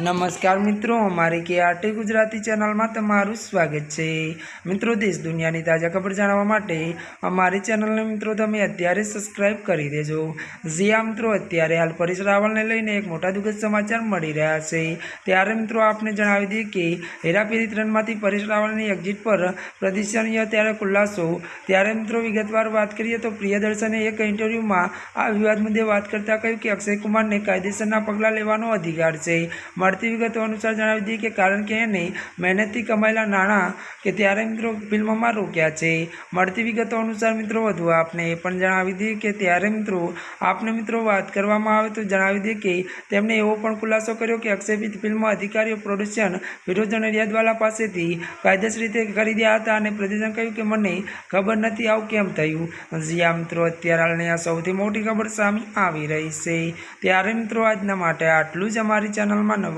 નમસ્કાર મિત્રો, અમારી કે આરટી ગુજરાતી ચેનલમાં તમારું સ્વાગત છે. મિત્રો, દેશ દુનિયાની તાજા ખબર જાણવા માટે અમારી ચેનલને મિત્રો તમે અત્યારે સબસ્ક્રાઇબ કરી દેજો. જી મિત્રો, અત્યારે હાલ પરેશ રાવલને લઈને એક મોટા દુઃખદ સમાચાર મળી રહ્યા છે. ત્યારે, મિત્રો, આપને જણાવી દઈએ કે હેરાફેરી ત્રણમાંથી પરેશ રાવલની એક્ઝિટ પર પ્રદર્શનીય ત્યારે ખુલાસો. ત્યારે, મિત્રો, વિગતવાર વાત કરીએ તો પ્રિયદર્શને એક ઇન્ટરવ્યૂમાં આ વિવાદ મુદ્દે વાત કરતાં કહ્યું કે અક્ષય કુમારને કાયદેસરના પગલાં લેવાનો અધિકાર છે. મળતી વિગતો અનુસાર જણાવી દઈએ કે કારણ કે એને મહેનતથી કમાયેલા નાણાં કે ત્યારે મિત્રો ફિલ્મમાં રોક્યા છે. મળતી વિગતો અનુસાર મિત્રો વધુ આપને એ પણ જણાવી દઈએ કે ત્યારે મિત્રો આપને મિત્રો વાત કરવામાં આવે તો જણાવી દઈએ કે તેમણે એવો પણ ખુલાસો કર્યો કે અક્ષેપિત ફિલ્મ અધિકારીઓ પ્રોડક્શન ફિરોઝ નડિયાદવાલા પાસેથી કાયદેસર રીતે ખરીદ્યા હતા અને પ્રદર્શન કહ્યું કે મને ખબર નથી આવું કેમ થયું. જ્યાં મિત્રો અત્યારે હાલની આ સૌથી મોટી ખબર સામે આવી રહી છે. ત્યારે મિત્રો આજના માટે આટલું જ અમારી ચેનલમાં નવા